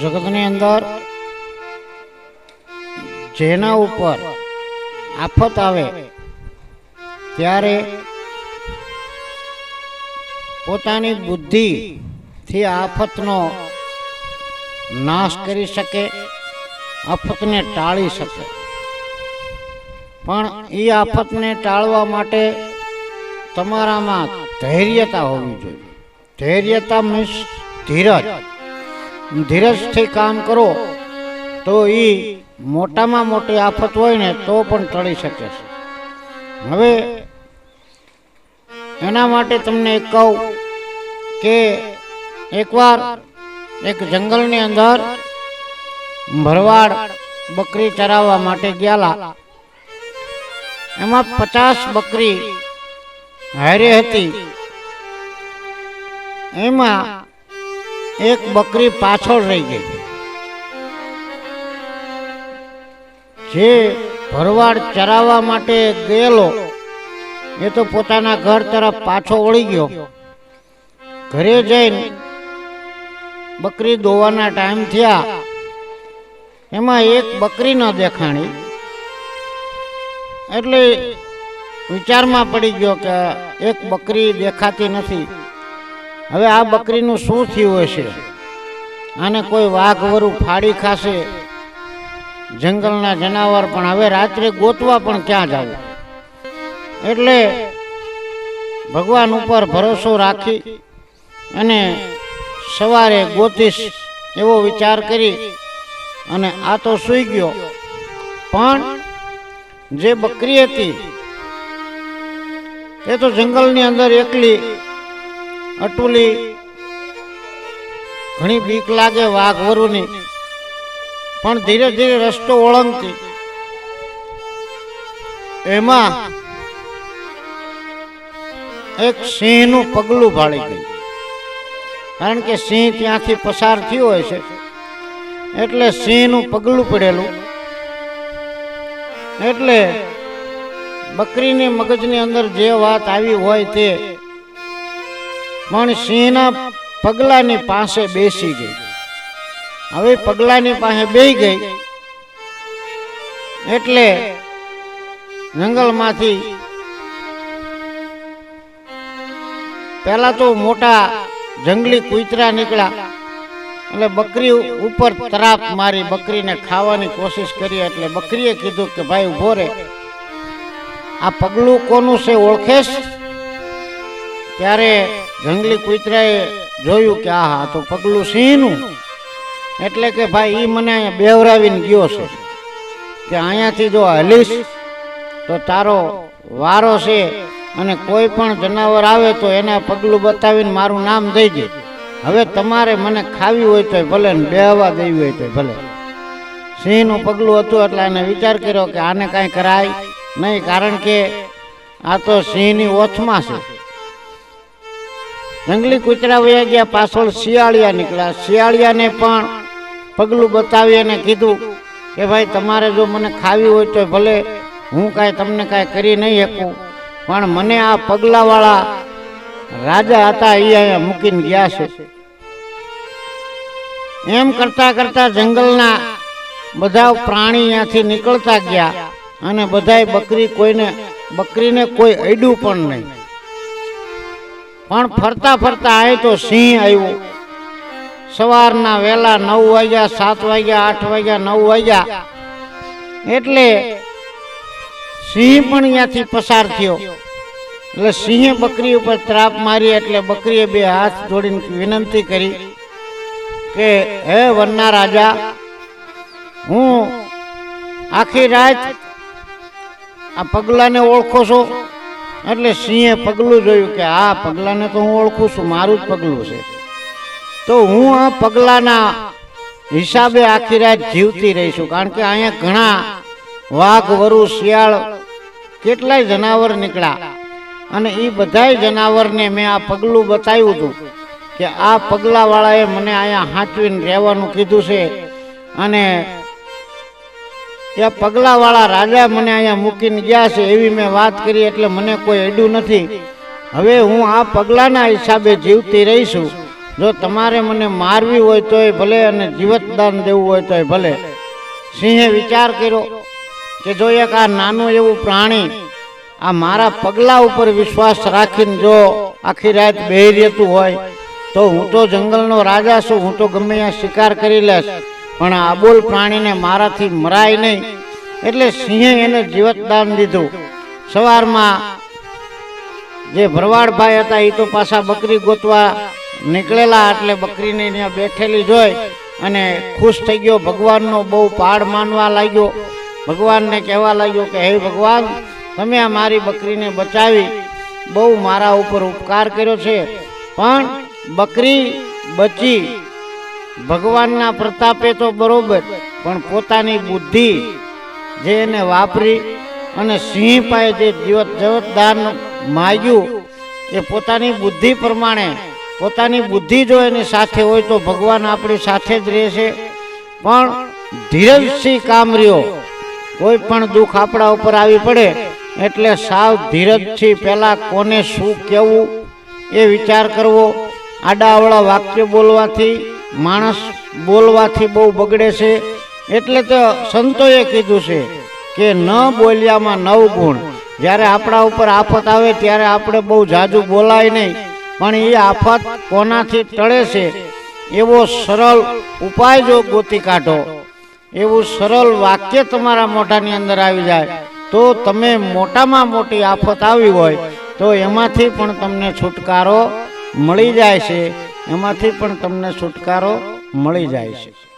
જગતની અંદર જેના ઉપર આફત આવે, ત્યારે પોતાની બુદ્ધિથી આફતનો નાશ કરી શકે, આફતને ટાળી શકે. પણ એ આફતને ટાળવા માટે તમારામાં ધૈર્યતા હોવી જોઈએ. ધૈર્યતા મીન્સ ધીરજ. ધીરજથી કામ કરો, તો એ મોટામાં મોટી આફત હોય ને તો પણ ટળી શકે છે. હવે એના માટે તમને એક કહું કે એકવાર એક જંગલની અંદર ભરવાડ બકરી ચરાવવા માટે ગયેલા. એમાં પચાસ બકરી હારે હતી. એમાં એક બકરી પાછળ રહી ગઈ. જે ભરવાડ ચરાવવા માટે ગયેલો, એ તો પોતાના ઘર તરફ પાછો વળી ગયો. ઘરે જઈને બકરી દોવાના ટાઈમ થયા. એમાં એક બકરી ન દેખાણી. એટલે વિચારમાં પડી ગયો કે એક બકરી દેખાતી નથી. હવે આ બકરીનું શું થયું હશે? આને કોઈ વાઘ વરુ ફાડી ખાશે? જંગલના જનાવર પણ હવે રાત્રે ગોતવા પણ ક્યાં જવું? એટલે ભગવાન ઉપર ભરોસો રાખી અને સવારે ગોતીશ એવો વિચાર કરી અને આ તો સૂઈ ગયો. પણ જે બકરી હતી, એ તો જંગલની અંદર એકલી અટુલી. ઘણી બીક લાગે વાઘ વરુની પણ ધીરે ધીરે રસ્તો ઓળંગતી. એમાં એક સિંહનું પગલું ભાળી ગયું કારણ કે સિંહ ત્યાંથી પસાર થયો હોય છે. એટલે સિંહનું પગલું પડેલું. એટલે બકરીની મગજની અંદર જે વાત આવી હોય તે પણ સિંહના પગલાની પાસે બેસી ગઈ. હવે પગલાની પાસે બેસી ગઈ. એટલે જંગલમાંથી પહેલા તો મોટા જંગલી કૂતરા નીકળ્યા. એટલે બકરી ઉપર તરાપ મારી બકરીને ખાવાની કોશિશ કરી એટલે બકરીએ કીધું કે, ભાઈ, ઊભો રે. આ પગલું કોનું છે, ઓળખેશ? ત્યારે જંગલી કૂતરાએ જોયું કે આ તો પગલું સિંહનું. એટલે કે ભાઈ એ મને અહીંયા બેવરાવીને ગયો છે. કે અહીંયાથી જો હલીશ, તો તારો વારો છે અને કોઈ પણ જનાવર આવે તો એને પગલું બતાવીને મારું નામ દઈ દે. હવે તમારે મને ખાવી હોય તો ભલે ને બેહવા દેવી હોય તો ભલે. સિંહનું પગલું હતું એટલે એને વિચાર કર્યો કે આને કાંઈ કરાય નહીં, કારણ કે આ તો સિંહની ઓથમાં છે. જંગલી કૂતરા વયા ગયા, પાછળ શિયાળિયા નીકળ્યા. શિયાળિયાને પણ પગલું બતાવી અને કીધું કે, ભાઈ, તમારે જો મને ખાવી હોય તો ભલે, હું કાંઈ તમને કાંઈ કરી નહીં શકું. પણ મને આ પગલાવાળા રાજા હતા, એ અહીંયા મૂકીને ગયા છે. એમ કરતા કરતા જંગલના બધા પ્રાણી અહીંયાથી નીકળતા ગયા અને બધાય બકરી કોઈને, બકરીને કોઈ અડ્યું પણ નહીં. પણ ફરતા ફરતા આવ્યો તો સિંહ આવ્યો. સવારના વહેલા નવ વાગ્યા, સાત વાગ્યા, આઠ વાગ્યા, નવ વાગ્યા. એટલે સિંહ પણ ત્યાંથી પસાર થયો. એટલે સિંહે બકરી ઉપર ત્રાપ મારી, એટલે બકરીએ બે હાથ જોડીને વિનંતી કરી કે, હે વનના રાજા, હું આખી રાત આ પગલાને ઓળખો છો? એટલે સિંહે પગલું જોયું કે આ પગલાને તો હું ઓળખું છું, મારું જ પગલું છે. તો હું આ પગલાના હિસાબે આખી રાત જીવતી રહીશું કારણ કે અહીંયા ઘણા વાઘ, વરુ, શિયાળ કેટલાય જનાવર નીકળ્યા. અને એ બધાય જનાવરને મેં આ પગલું બતાવ્યું હતું કે આ પગલાવાળાએ મને અહીંયા હાંચવીને રહેવાનું કીધું છે અને એ પગલાવાળા રાજા મને અહીંયા મૂકીને ગયા છે, એવી મેં વાત કરી એટલે મને કોઈ અડ્યું નથી. હવે હું આ પગલાના હિસાબે જીવતી રહીશું. જો તમારે મને મારવી હોય તોય ભલે અને જીવતદાન દેવું હોય તોય ભલે. સિંહે વિચાર કર્યો કે જો એક આ નાનું એવું પ્રાણી આ મારા પગલા ઉપર વિશ્વાસ રાખીને જો આખી રાત બેહી રહેતું હોય, તો હું તો જંગલનો રાજા છું, હું તો ગમે ત્યાં શિકાર કરી લઈશ પણ આબોલ પ્રાણીને મારાથી મરાય નહીં. એટલે સિંહે એને જીવતદાન દીધું. સવારમાં જે ભરવાડભાઈ હતા એ તો પાછા બકરી ગોતવા નીકળેલા એટલે બકરીને ત્યાં બેઠેલી જોઈ અને ખુશ થઈ ગયો. ભગવાનનો બહુ પાડ માનવા લાગ્યો. ભગવાનને કહેવા લાગ્યો કે, હે ભગવાન, તમે આ મારી બકરીને બચાવી. બહુ મારા ઉપર ઉપકાર કર્યો છે. પણ બકરી બચી. ભગવાનના પ્રતાપે તો બરોબર, પણ પોતાની બુદ્ધિ જે એને વાપરી અને સિંહ પાસે જે જીવત જવતદાન માગ્યું, એ પોતાની બુદ્ધિ પ્રમાણે, પોતાની બુદ્ધિ જો એની સાથે હોય તો ભગવાન આપણી સાથે જ રહેશે. પણ ધીરજથી કામ રહ્યો. કોઈ પણ દુઃખ આપણા ઉપર આવી પડે, એટલે સાવ ધીરજથી પહેલાં કોને શું કહેવું એ વિચાર કરવો. આડાઅવળા વાક્ય બોલવાથી માણસ બોલવાથી બહુ બગડે છે. એટલે તો સંતોએ કીધું છે કે ન બોલ્યામાં નવ ગુણ. જ્યારે આપણા ઉપર આફત આવે ત્યારે આપણે બહુ જાજુ બોલાય નહીં. પણ એ આફત કોનાથી ટળે છે? એવો સરળ ઉપાય જો ગોતી કાઢો. એવું સરળ વાક્ય તમારા મોઢાની અંદર આવી જાય. તો તમે મોટામાં મોટી આફત આવી હોય તો એમાંથી પણ તમને છુટકારો મળી જાય છે. એમાંથી પણ તમને છુટકારો મળી જાય છે.